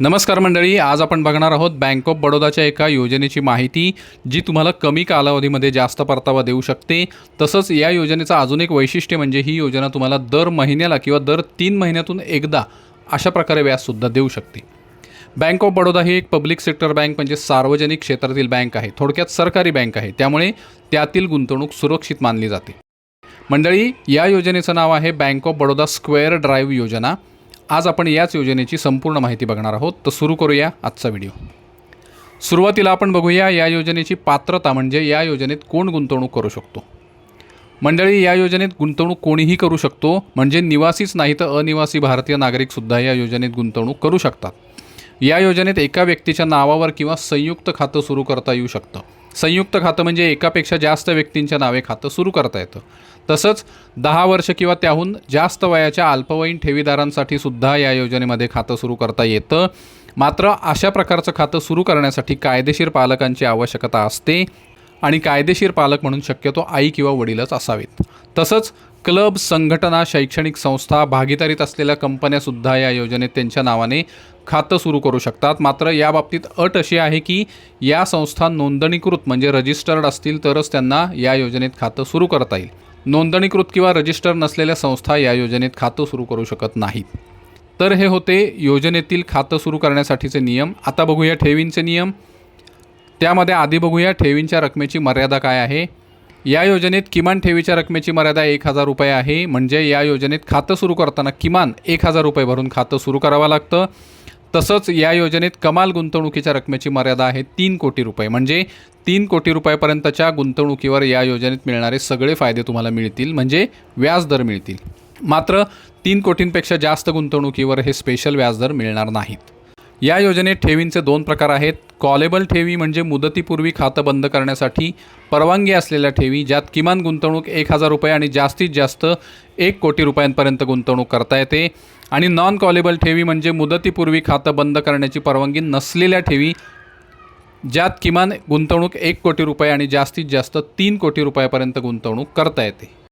नमस्कार मंडळी आज आपण बघणार आहोत बँक ऑफ बडोदाच्या एका योजनेची माहिती जी तुम्हाला कमी कालावधीमध्ये जास्त परतावा देऊ शकते. तसंच या योजनेचं अजून एक वैशिष्ट्य म्हणजे ही योजना तुम्हाला दर महिन्याला किंवा दर तीन महिन्यातून एकदा अशा प्रकारे व्याजसुद्धा देऊ शकते. बँक ऑफ बडोदा ही एक पब्लिक सेक्टर बँक म्हणजे सार्वजनिक क्षेत्रातील बँक आहे. थोडक्यात सरकारी बँक आहे. त्यामुळे त्यातील गुंतवणूक सुरक्षित मानली जाते. मंडळी या योजनेचं नाव आहे Bank of Baroda Square Drive योजना. आज आपण याच योजनेची संपूर्ण माहिती बघणार आहोत. तर सुरू करूया आजचा व्हिडिओ. सुरुवातीला आपण बघूया या योजनेची पात्रता म्हणजे या योजनेत कोण गुंतवणूक करू शकतो. मंडळी या योजनेत गुंतवणूक कोणीही करू शकतो म्हणजे निवासीच नाही तर अनिवासी भारतीय नागरिकसुद्धा या योजनेत गुंतवणूक करू शकतात. या योजनेत एका व्यक्तीच्या नावावर किंवा संयुक्त खातं सुरू करता येऊ शकतं. संयुक्त खातं म्हणजे एकापेक्षा जास्त व्यक्तींच्या नावे खातं सुरू करता येतं. तसंच दहा वर्ष किंवा त्याहून जास्त वयाच्या अल्पवयीन ठेवीदारांसाठी सुद्धा या योजनेमध्ये खातं सुरू करता येतं. मात्र अशा प्रकारचं खातं सुरू करण्यासाठी कायदेशीर पालकांची आवश्यकता असते आणि कायदेशीर पालक म्हणून शक्यतो आई किंवा वडीलच असावेत. तसंच क्लब संघटना शैक्षणिक संस्था भागीदारीत असलेल्या कंपन्यासुद्धा या योजनेत त्यांच्या नावाने खातं सुरू करू शकतात. मात्र या बाबतीत अट अशी आहे की या संस्था नोंदणीकृत म्हणजे रजिस्टर्ड असतील तरच त्यांना या योजनेत खातं सुरू करता येईल. नोंदणीकृत किंवा रजिस्टर नसलेल्या संस्था या योजनेत खातं सुरू करू शकत नाहीत. तर हे होते योजनेतील खातं सुरू करण्यासाठीचे नियम. आता बघूया ठेवींचे नियम. त्यामध्ये आधी बघूया ठेवींच्या रकमेची मर्यादा काय आहे. या योजनेत किमान ठेवीच्या रकमेची मर्यादा एक हजार रुपये आहे. म्हणजे या योजनेत खातं सुरू करताना किमान एक हजार रुपये भरून खातं सुरू करावं लागतं. तसंच या योजनेत कमाल गुंतवणुकीच्या रकमेची मर्यादा आहे तीन कोटी रुपये. म्हणजे तीन कोटी रुपयापर्यंतच्या गुंतवणुकीवर या योजनेत मिळणारे सगळे फायदे तुम्हाला मिळतील. म्हणजे व्याजदर मिळतील. मात्र तीन कोटींपेक्षा जास्त गुंतवणुकीवर हे स्पेशल व्याजदर मिळणार नाहीत. या योजनेत ठेवींचे दोन प्रकार आहेत. कॉलेबल ठेवी म्हणजे मुदतीपूर्वी खातं बंद करण्यासाठी परवानगी असलेल्या ठेवी ज्यात किमान गुंतवणूक एक हजार रुपये आणि जास्तीत जास्त एक कोटी रुपयांपर्यंत गुंतवणूक करता येते. आणि नॉन कॉलेबल ठेवी म्हणजे मुदतीपूर्वी खातं बंद करण्याची परवानगी नसलेल्या ठेवी ज्यात किमान गुंतवणूक एक कोटी रुपये आणि जास्तीत जास्त तीन कोटी रुपयापर्यंत गुंतवणूक करता येते.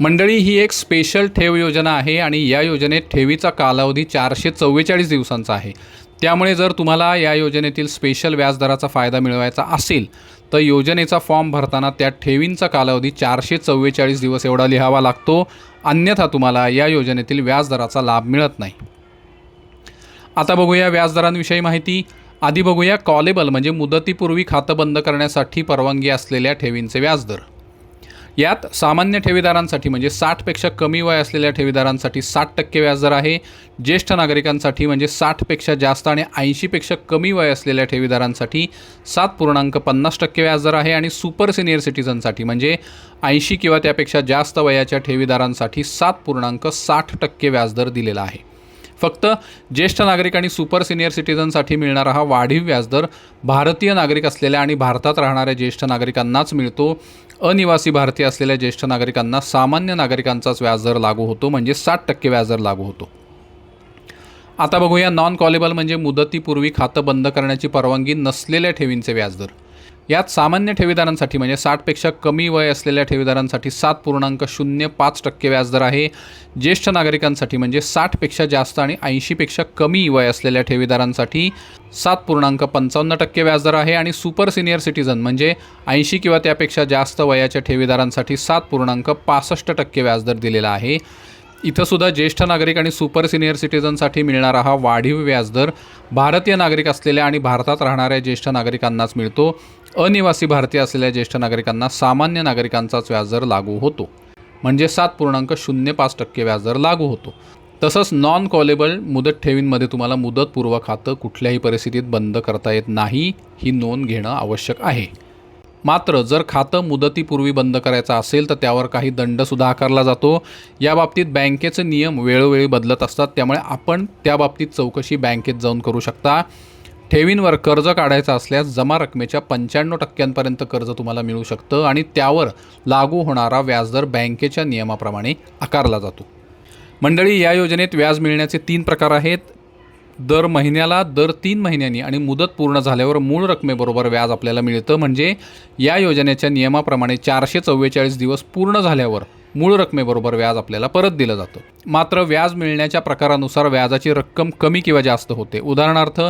मंडळी ही एक स्पेशल ठेव योजना आहे आणि या योजनेत ठेवीचा कालावधी चारशे चव्वेचाळीस दिवसांचा आहे. त्यामुळे जर तुम्हाला या योजनेतील स्पेशल व्याजदराचा फायदा मिळवायचा असेल तर योजनेचा फॉर्म भरताना त्या ठेवींचा कालावधी चारशे चव्वेचाळीस दिवस एवढा लिहावा लागतो. अन्यथा तुम्हाला या योजनेतील व्याजदराचा लाभ मिळत नाही. आता बघूया व्याजदरांविषयी माहिती. आधी बघूया कॉलेबल म्हणजे मुदतीपूर्वी खातं बंद करण्यासाठी परवानगी असलेल्या ठेवींचे व्याजदर. यात सामान्य ठेवीदारांसाठी म्हणजे साठपेक्षा कमी वय असलेल्या ठेवीदारांसाठी साठ टक्के व्याजदर आहे. ज्येष्ठ नागरिकांसाठी म्हणजे साठपेक्षा जास्त आणि ऐंशीपेक्षा कमी वय असलेल्या ठेवीदारांसाठी सात पूर्णांक पन्नास टक्के व्याजदर आहे आणि सुपर सिनियर सिटीजनसाठी म्हणजे ऐंशी किंवा त्यापेक्षा जास्त वयाच्या ठेवीदारांसाठी सात पूर्णांक साठ टक्के व्याजदर दिलेला आहे. फक्त ज्येष्ठ नागरिक आणि सुपर सिनियर सिटिझनसाठी मिळणारा हा वाढीव व्याजदर भारतीय नागरिक असलेल्या आणि भारतात राहणाऱ्या ज्येष्ठ नागरिकांनाच मिळतो. अनिवासी भारतीय असलेल्या ज्येष्ठ नागरिकांना सामान्य नागरिकांचाच व्याजदर लागू होतो म्हणजे साठ टक्के व्याजदर लागू होतो. आता बघूया नॉन कॉलेबल म्हणजे मुदतीपूर्वी खातं बंद करण्याची परवानगी नसलेल्या ठेवींचे व्याजदर. यात सामान्य ठेवीदारांसाठी म्हणजे साठपेक्षा कमी वय असलेल्या ठेवीदारांसाठी सात पूर्णांक शून्य पाच टक्के व्याजदर आहे. ज्येष्ठ नागरिकांसाठी म्हणजे साठपेक्षा जास्त आणि ऐंशीपेक्षा कमी वय असलेल्या ठेवीदारांसाठी सात पूर्णांक पंचावन्न टक्के व्याजदर आहे आणि सुपर सिनियर सिटीझन म्हणजे ऐंशी किंवा त्यापेक्षा जास्त वयाच्या ठेवीदारांसाठी सात पूर्णांक पासष्ट टक्के व्याजदर दिलेला आहे. इथं सुद्धा ज्येष्ठ नागरिक आणि सुपर सिनियर सिटिझनसाठी मिळणारा हा वाढीव व्याजदर भारतीय नागरिक असलेल्या आणि भारतात राहणाऱ्या ज्येष्ठ नागरिकांनाच मिळतो. अनिवासी भारतीय असलेल्या ज्येष्ठ नागरिकांना सामान्य नागरिकांचाच व्याजदर लागू होतो. म्हणजे सात पूर्णांक शून्य पाच टक्के व्याजदर लागू होतो. तसंच नॉन कॉलेबल मुदत ठेवींमध्ये तुम्हाला मुदतपूर्व खातं कुठल्याही परिस्थितीत बंद करता येत नाही ही नोंद घेणं आवश्यक आहे. मात्र जर खातं मुदतीपूर्वी बंद करायचं असेल तर त्यावर काही दंडसुद्धा आकारला जातो. या बाबतीत बँकेचे नियम वेळोवेळी बदलत असतात त्यामुळे आपण त्या बाबतीत चौकशी बँकेत जाऊन करू शकता. ठेवींवर कर्ज काढायचं असल्यास जमा रकमेच्या पंच्याण्णव टक्क्यांपर्यंत कर्ज तुम्हाला मिळू शकतं आणि त्यावर लागू होणारा व्याजदर बँकेच्या नियमाप्रमाणे आकारला जातो. मंडळी या योजनेत व्याज मिळण्याचे तीन प्रकार आहेत. दर महिन्याला दर तीन महिन्यांनी आणि मुदत पूर्ण झाल्यावर मूळ रकमेबरोबर व्याज आपल्याला मिळतं. म्हणजे या योजनेच्या नियमाप्रमाणे चारशे चव्वेचाळीस दिवस पूर्ण झाल्यावर मूळ रकमेबरोबर व्याज आपल्याला परत दिलं जातं. मात्र व्याज मिळण्याच्या प्रकारानुसार व्याजाची रक्कम कमी किंवा जास्त होते. उदाहरणार्थ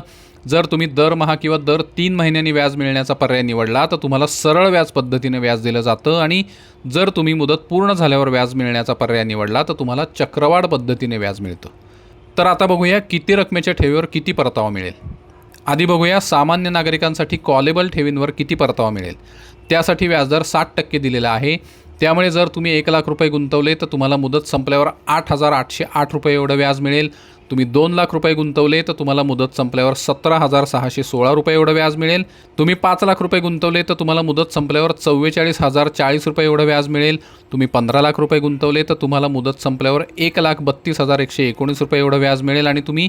जर तुम्ही दरमहा किंवा दर तीन महिन्यांनी व्याज मिळण्याचा पर्याय निवडला तर तुम्हाला सरळ व्याज पद्धतीने व्याज दिलं जातं आणि जर तुम्ही मुदत पूर्ण झाल्यावर व्याज मिळण्याचा पर्याय निवडला तर तुम्हाला चक्रवाढ पद्धतीने व्याज मिळतं. तर आता बघूया किती रकमेच्या ठेवीवर किती परतावा मिळेल. आधी बघूया सामान्य नागरिकांसाठी कॉलेबल ठेवींवर किती परतावा मिळेल. त्यासाठी व्याजदर साठ टक्के दिलेला आहे. त्यामुळे जर तुम्ही एक लाख रुपये गुंतवले तर तुम्हाला मुदत संपल्यावर आठ हजार आठशे आठ रुपये एवढं व्याज मिळेल. तुम्ही दोन लाख रुपये गुंतवले तर तुम्हाला मुदत संपल्यावर सतरा हजार सहाशे सोळा रुपये एवढं व्याज मिळेल. तुम्ही पाच लाख रुपये गुंतवले तर तुम्हाला मुदत संपल्यावर चव्वेचाळीस हजार चाळीस रुपये एवढं व्याज मिळेल. तुम्ही पंधरा लाख रुपये गुंतवले तर तुम्हाला मुदत संपल्यावर एक लाख बत्तीस हजार एकशे एकोणीस रुपये एवढं व्याज मिळेल. आणि तुम्ही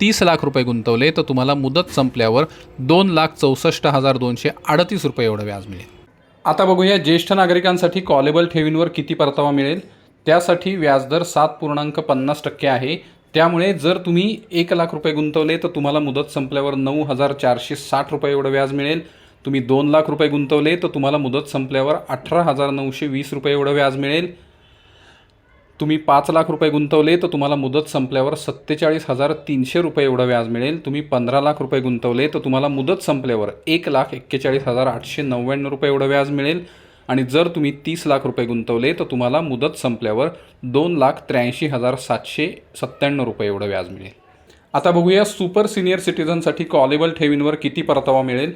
तीस लाख रुपये गुंतवले तर तुम्हाला मुदत संपल्यावर दोन लाख चौसष्ट हजार दोनशे अडतीस रुपये एवढं व्याज मिळेल. आता बघूया ज्येष्ठ नागरिकांसाठी कॉलेबल ठेवींवर किती परतावा मिळेल? त्यासाठी व्याजदर सात पूर्णांक पन्नास टक्के आहे. त्यामुळे जर तुम्ही एक लाख रुपये गुंतवले तर तुम्हाला मुदत संपल्यावर नऊ हजार चारशे साठ रुपये एवढं व्याज मिळेल. तुम्ही दोन लाख रुपये गुंतवले तर तुम्हाला मुदत संपल्यावर अठरा हजार नऊशे वीस रुपये एवढं व्याज मिळेल. तुम्ही पाच लाख रुपये गुंतवले तर तुम्हाला मुदत संपल्यावर सत्तेचाळीस हजार तीनशे रुपये एवढं व्याज मिळेल. तुम्ही पंधरा लाख रुपये गुंतवले तर तुम्हाला मुदत संपल्यावर एक लाख एक्केचाळीस हजार आठशे नव्याण्णव रुपये एवढं व्याज मिळेल. आणि जर तुम्ही तीस लाख रुपये गुंतवले तर तुम्हाला मुदत संपल्यावर दोन लाख त्र्याऐंशी हजार सातशे सत्त्याण्णव रुपये एवढं व्याज मिळेल. आता बघूया सुपर सिनियर सिटीजनसाठी कॉलेबल ठेवींवर किती परतावा मिळेल.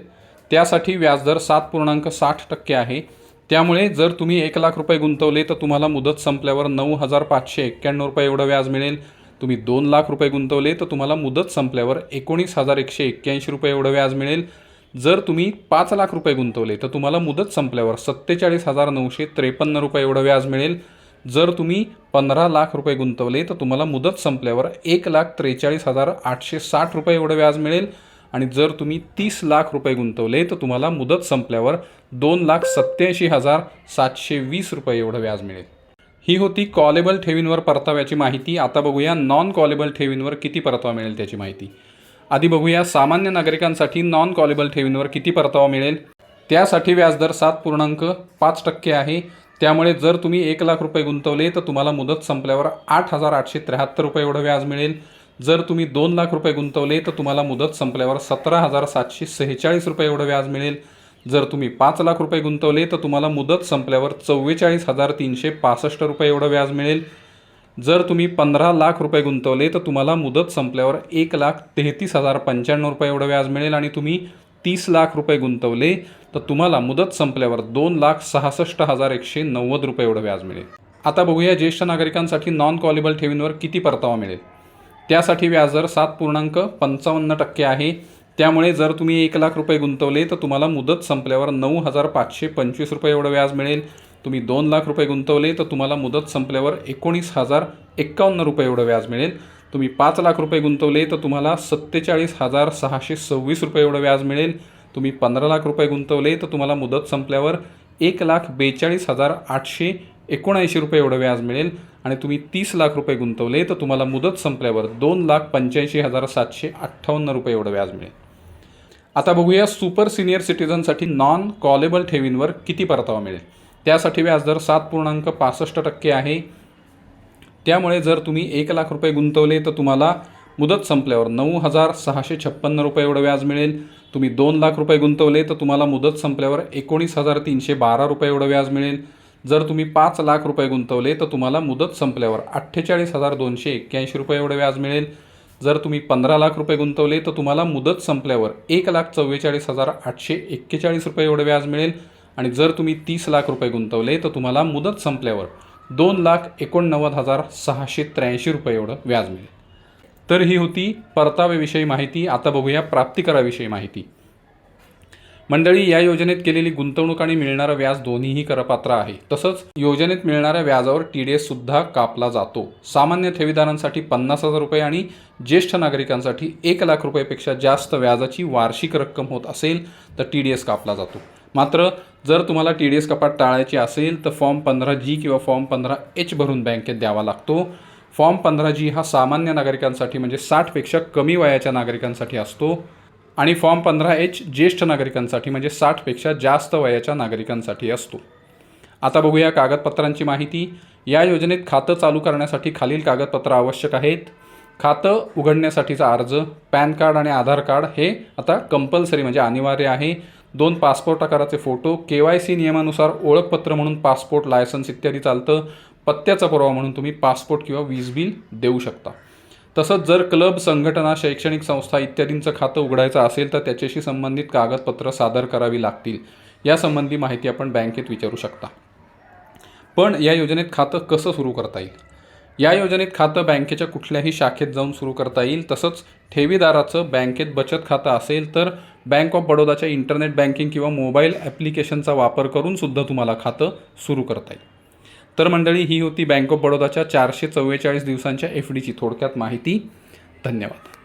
त्यासाठी व्याजदर सात पूर्णांक साठ टक्के आहे. त्यामुळे जर तुम्ही एक लाख रुपये गुंतवले तर तुम्हाला मुदत संपल्यावर नऊ हजार पाचशे एक्क्याण्णव रुपये एवढं व्याज मिळेल. तुम्ही दोन लाख रुपये गुंतवले तर तुम्हाला मुदत संपल्यावर एकोणीस हजार एकशे एक्क्याऐंशी रुपये एवढं व्याज मिळेल. जर तुम्ही पाच लाख रुपये गुंतवले तर तुम्हाला मुदत संपल्यावर सत्तेचाळीस हजार नऊशे त्रेपन्न रुपये एवढं व्याज मिळेल. जर तुम्ही पंधरा लाख रुपये गुंतवले तर तुम्हाला मुदत संपल्यावर एक लाख त्रेचाळीस हजार आठशे साठ रुपये एवढं व्याज मिळेल. आणि जर तुम्ही तीस लाख रुपये गुंतवले तर तुम्हाला मुदत संपल्यावर दोन लाख सत्याऐंशी हजार सातशे वीस रुपये एवढं व्याज मिळेल. ही होती कॉलेबल ठेवींवर परताव्याची माहिती. आता बघूया नॉन कॉलेबल ठेवींवर किती परतावा मिळेल त्याची माहिती. आधी बघूया सामान्य नागरिकांसाठी नॉन कॉलेबल ठेवींवर किती परतावा मिळेल. त्यासाठी व्याजदर सात पूर्णांक पाच टक्के आहे. त्यामुळे जर तुम्ही एक लाख रुपये गुंतवले तर तुम्हाला मुदत संपल्यावर आठ हजार आठशे त्र्याहत्तर रुपये एवढं व्याज मिळेल. जर तुम्ही दोन लाख रुपये गुंतवले तर तुम्हाला मुदत संपल्यावर सतरा हजार सातशे सेहेचाळीस रुपये एवढं व्याज मिळेल. जर तुम्ही पाच लाख रुपये गुंतवले तर तुम्हाला मुदत संपल्यावर चव्वेचाळीस हजार तीनशे पासष्ट रुपये एवढं व्याज मिळेल. जर तुम्ही पंधरा लाख रुपये गुंतवले तर तुम्हाला मुदत संपल्यावर एक लाख तेहतीस हजार पंच्याण्णव रुपये एवढं व्याज मिळेल. आणि तुम्ही तीस लाख रुपये गुंतवले तर तुम्हाला मुदत संपल्यावर दोन लाख सहासष्ट हजार एकशे नव्वद रुपये एवढं व्याज मिळेल. आता बघूया ज्येष्ठ नागरिकांसाठी नॉन कॉलेबल ठेवींवर किती परतावा मिळेल. त्यासाठी व्याजदर सात पूर्णांक पंचावन्न टक्के आहे. त्यामुळे जर तुम्ही एक लाख रुपये गुंतवले तर तुम्हाला मुदत संपल्यावर नऊ हजार पाचशे पंचवीस रुपये एवढं व्याज मिळेल. तुम्ही दोन लाख रुपये गुंतवले तर तुम्हाला मुदत संपल्यावर एकोणीस हजार एक्कावन्न रुपये एवढं व्याज मिळेल. तुम्ही पाच लाख रुपये गुंतवले तर तुम्हाला सत्तेचाळीस हजार सहाशे सव्वीस रुपये एवढं व्याज मिळेल. तुम्ही पंधरा लाख रुपये गुंतवले तर तुम्हाला मुदत संपल्यावर एक लाख बेचाळीस हजार आठशे एकोणऐंशी रुपये एवढं व्याज मिळेल आणि तुम्ही तीस लाख रुपये गुंतवले तर तुम्हाला मुदत संपल्यावर दोन लाख पंच्याऐंशी हजार सातशे अठ्ठावन्न रुपये एवढं व्याज मिळेल. आता बघूया सुपर सिनियर सिटीजनसाठी नॉन कॉलेबल ठेवींवर किती परतावा मिळेल. त्यासाठी व्याजदर सात पूर्णांक पासष्ट टक्के आहे. त्यामुळे जर तुम्ही एक लाख रुपये गुंतवले तर तुम्हाला मुदत संपल्यावर नऊ हजार सहाशे छप्पन्न रुपये एवढं व्याज मिळेल. तुम्ही दोन लाख रुपये गुंतवले तर तुम्हाला मुदत संपल्यावर एकोणीस हजार तीनशे बारा रुपये एवढं व्याज मिळेल. जर तुम्ही पाच लाख रुपये गुंतवले तर तुम्हाला मुदत संपल्यावर अठ्ठेचाळीस हजार दोनशे एक्क्याऐंशी रुपये एवढं व्याज मिळेल. जर तुम्ही पंधरा लाख रुपये गुंतवले तर तुम्हाला मुदत संपल्यावर एक लाख चव्वेचाळीस हजार आठशे एक्केचाळीस रुपये एवढं व्याज मिळेल. आणि जर तुम्ही तीस लाख रुपये गुंतवले तर तुम्हाला मुदत संपल्यावर दोन लाख एकोणनव्वद हजार सहाशे त्र्याऐंशी रुपये एवढं व्याज मिळेल. तर ही होती परताव्याविषयी माहिती. आता बघूया प्राप्तिकराविषयी माहिती. मंडळी या योजनेत केलेली गुंतवणूक आणि मिळणारं व्याज दोन्हीही करपात्र आहे. तसंच योजनेत मिळणाऱ्या व्याजावर टी डी सुद्धा कापला जातो. सामान्य ठेवीदारांसाठी पन्नास हजार रुपये आणि ज्येष्ठ नागरिकांसाठी एक लाख रुपयेपेक्षा जास्त व्याजाची वार्षिक रक्कम होत असेल तर टी डी एस कापला जातो. मात्र जर तुम्हाला टी डी एस कपात टाळायची असेल तर फॉर्म पंधरा जी किंवा फॉर्म पंधरा एच भरून बँकेत द्यावा लागतो. फॉर्म पंधरा जी हा सामान्य नागरिकांसाठी म्हणजे साठपेक्षा कमी वयाच्या नागरिकांसाठी असतो. आणि फॉर्म पंधरा एच ज्येष्ठ नागरिकांसाठी म्हणजे साठपेक्षा जास्त वयाच्या नागरिकांसाठी असतो. आता बघूया कागदपत्रांची माहिती. या योजनेत खातं चालू करण्यासाठी खालील कागदपत्रं आवश्यक आहेत. खातं उघडण्यासाठीचा अर्ज पॅन कार्ड आणि आधार कार्ड हे आता कंपल्सरी म्हणजे अनिवार्य आहे. दोन पासपोर्ट आकाराचे फोटो के वाय सी नियमानुसार ओळखपत्र म्हणून पासपोर्ट लायसन्स इत्यादी चालतं. पत्त्याचा पुरावा म्हणून तुम्ही पासपोर्ट किंवा वीज बिल देऊ शकता. तसंच जर क्लब संघटना शैक्षणिक संस्था इत्यादींचं खातं उघडायचं असेल तर त्याच्याशी संबंधित कागदपत्रं सादर करावी लागतील. यासंबंधी माहिती आपण बँकेत विचारू शकता. पण या योजनेत खातं कसं सुरू करता येईल? या योजनेत खातं बँकेच्या कुठल्याही शाखेत जाऊन सुरू करता येईल. तसंच ठेवीदाराचं बँकेत बचत खातं असेल तर बँक ऑफ बडोदाच्या इंटरनेट बँकिंग किंवा मोबाईल ॲप्लिकेशनचा वापर करून सुद्धा तुम्हाला खातं सुरू करता येईल. तर मंडळी ही होती बँक ऑफ बडोदाच्या चारशे चव्वेचाळीस दिवसांच्या एफ डीची थोडक्यात माहिती. धन्यवाद.